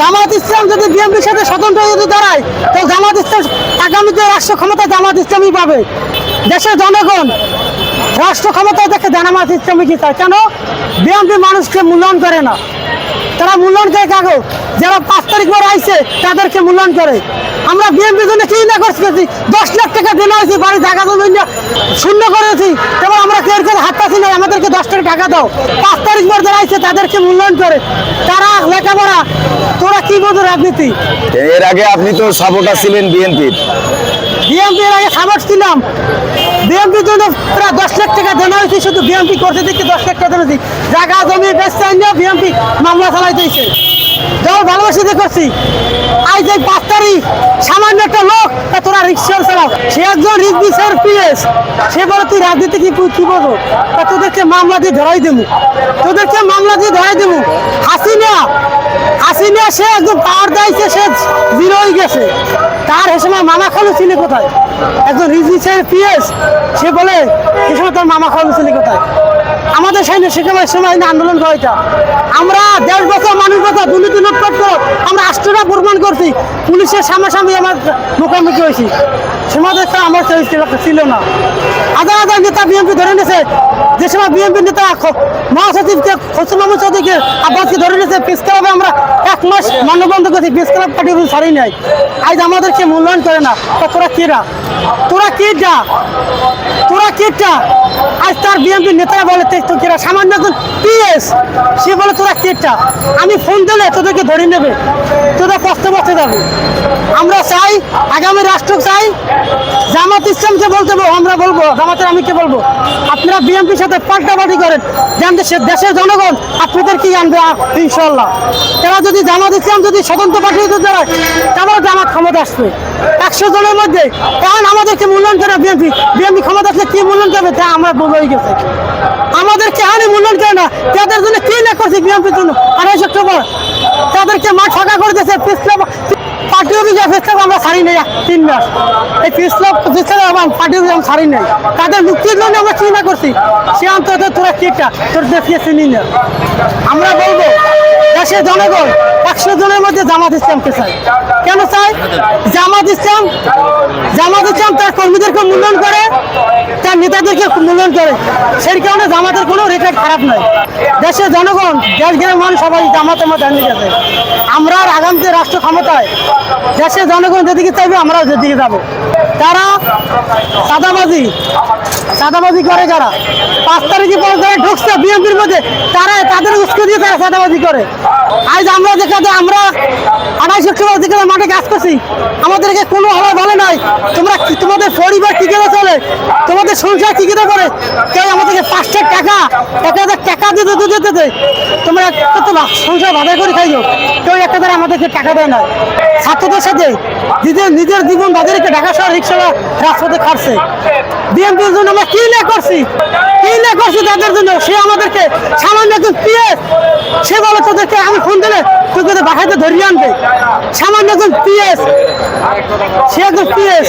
জামাত ইসলাম যদি বিএনপির সাথে স্বতন্ত্র যদি দাঁড়ায়, তো জামাত ইসলাম আগামীতে রাষ্ট্র ক্ষমতা জামাত ইসলামই পাবে। দেশের জনগণ রাষ্ট্র ক্ষমতা দেখে জামাত ইসলামই চায়? কেন? বিএনপি মানুষকে মূল্যায়ন করে না। তারা মূল্যায়ন করে কাগো যারা পাঁচ তারিখ পরে আইছে তাদেরকে মূল্যায়ন করে। আমরা বিএনপির জন্য কি না করছি দশ লাখ টাকা দেওয়া হয়েছি বাড়ি জায়গা জমি নিয়ে শূন্য করেছি। এবং আমরা কেউ কেউ হাত পাচ্ছি না আমাদেরকে দশ টাকা টাকা দাও। পাঁচ তারিখ পর যারা আইছে তাদেরকে মূল্যায়ন করে। তারা লেখাপড়া তোরা কি বোঝো রাজনীতি? এর আগে আপনি তো সাপোর্টার ছিলেন বিএনপির। বিএনপির আগে সাপোর্ট ছিলাম। বিএনপির জন্য প্রায় দশ লাখ টাকা দেওয়া হয়েছে, শুধু বিএনপি করতে দেখি দশ লাখ টাকা দেওয়া হয়েছে। জায়গা, জমি, বেচতে নিয়ে বিএনপি মামলা চালাই দিয়েছে যাও ভালোবাসি করছি। আজ এই পাঁচ তারিখ, সামান্য একটা লোক তোরা রিক্সা চালাও সে একজন রিক্সিসের পিএস। সে বলে, তুই রাজনীতি কি কি বলব? তা তোদেরকে মামলা দিয়ে ধরাই দেবো। তোদেরকে মামলা দিয়ে ধরাই দেবো। হাসিনা হাসিনা সে একদম পাওয়ার দাইছে সে জিরো হয়ে গেছে। সময় মামা খালু চিনি কোথায়? একজন রিজিসের পিএস, সে বলে সে সময় তার মামা খালু চিনি কোথায়? আমাদের সামনে সেখানে সময় না আন্দোলন করাইটা আমরা দেশ বছর মানুষ বছর দুর্নীতি লোক আমরা আষ্টটা প্রমাণ করছি। পুলিশের সামনাসামনি আমার মুখোমুখি হয়েছি। সমাজে তো আমার ছিল- না। হাজার হাজার নেতা বিএনপি ধরে নিয়েছে যে সময় বিএনপি নেতা মহাসচিবকে, খসরু মাহমুদ চৌধুরীকে আব্বাসকে ধরে নিয়েছে ক্লাবে আমরা এক মাস মান্যবন্ধ করছি ক্লাব পার্টি ছাড়ি নাই। আজ আমাদেরকে মূল্যায়ন করে না। তা তোরা কিরা তোরা কিটা তোরা কিটা আজ তার বিএনপি নেতারা বলে, "তে- তো কিরা সামান্য একজন পিএস। সে বলে, তোরা কিটা আমি ফোন দিলে তোদেরকে ধরে নেবে। তোদের কষ্ট বসতে যাবে আমরা চাই, আগামী রাষ্ট্র চাই, জামাত ইসলামকে বলতে আমরা বলব, জামাতের আমি কে বলব, আপনারা বিএনপির সাথে পাল্টাপাল্টি করেন, যেন দেশের জনগণ আপনাদের কি জানবে ইনশাল্লাহ তারা যদি জামাত ইসলাম যদি স্বতন্ত্র পার্টি দাঁড়ায় তারপরে জামাত ক্ষমতা আসবে। একশো জনের মধ্যে কারণ আমাদেরকে মূল্যায়ন করে বিএনপি? বিএনপি ক্ষমতা আসলে কি মূল্যায়ন করবে তা আমরা বলে গেছে। আমাদেরকে হানি মূল্যায়ন করে না, তাদের জন্য কি না করছে বিএনপির জন্য? আড়াইশ অক্টোবর তাদেরকে মা ফাঁকা করে দিয়েছে পিছলে পার্টি অফিস ফেসলাম আমরা ছাড়ি নেই তিন মাস। এই ফেসলাম ফেসলাম আমার পার্টি অফিস আমরা ছাড়ি নেই। তাদের মুক্তির জন্য আমরা চিন্তা করছি। সে অন্তত তোরা কিটা তোর দেখিয়ে চিনি না। আমরা বলব, দেশের জনগণ, একশো জনের মধ্যে জামাত ইসলামকে চাই কেন চাই জামাত ইসলাম জামাত ইসলাম তার কর্মীদেরকে মূল্যায়ন করে, তার নেতাদেরকে মূল্যায়ন করে। সেই কারণে জামাতের কোনো রেকর্ড খারাপ নয় দেশের জনগণ, দেশ গ্রামের মানুষ সবাই জামাতে মধ্যে দাঁড়িয়ে গেছে। আমরা আর আগামীতে রাষ্ট্র ক্ষমতায়, দেশের জনগণ যেদিকে চাইবে, আমরাও যেদিকে যাব। তারা সাদাবাজি সাদাবাজি করে যারা। পাঁচ তারিখে পর ঢুকছে, বিএনপির মধ্যে, তারা তাদের উস্কে দিয়ে তারা সাদাবাজি করে। আজ আমরা যেখানে, আমরা আড়াইশো অক্টোবর যেখানে মাঠে কাজ করছি, আমাদেরকে কোনো হওয়া ভালো নাই। তোমরা তোমাদের পরিবার কি করে চলে? তোমাদের সংসার কি করে করে? কেউ আমাদেরকে পাঁচশো টাকা, এক হাজার টাকা দিতে দিতে দিতে। তোমরা কত সংসার ভাবে করে খাইছো কেউ একটা দ্বারা আমাদেরকে টাকা দেয় না ছাত্রদের সাথে নিজের নিজের জীবন তাদেরকে ঢাকা শহর রিক্সা রাস্তাতে খাটছে। বিএনপির জন্য আমরা কি না করছি? তাদের জন্য সে আমাদেরকে সামান্য একজন পিএস, সে বলে তোদেরকে আমি ফোন দিলে তোদের বাসাতে ধরিয়ে আনবে। সামান্য একজন পিএস, সে একজন পিএস।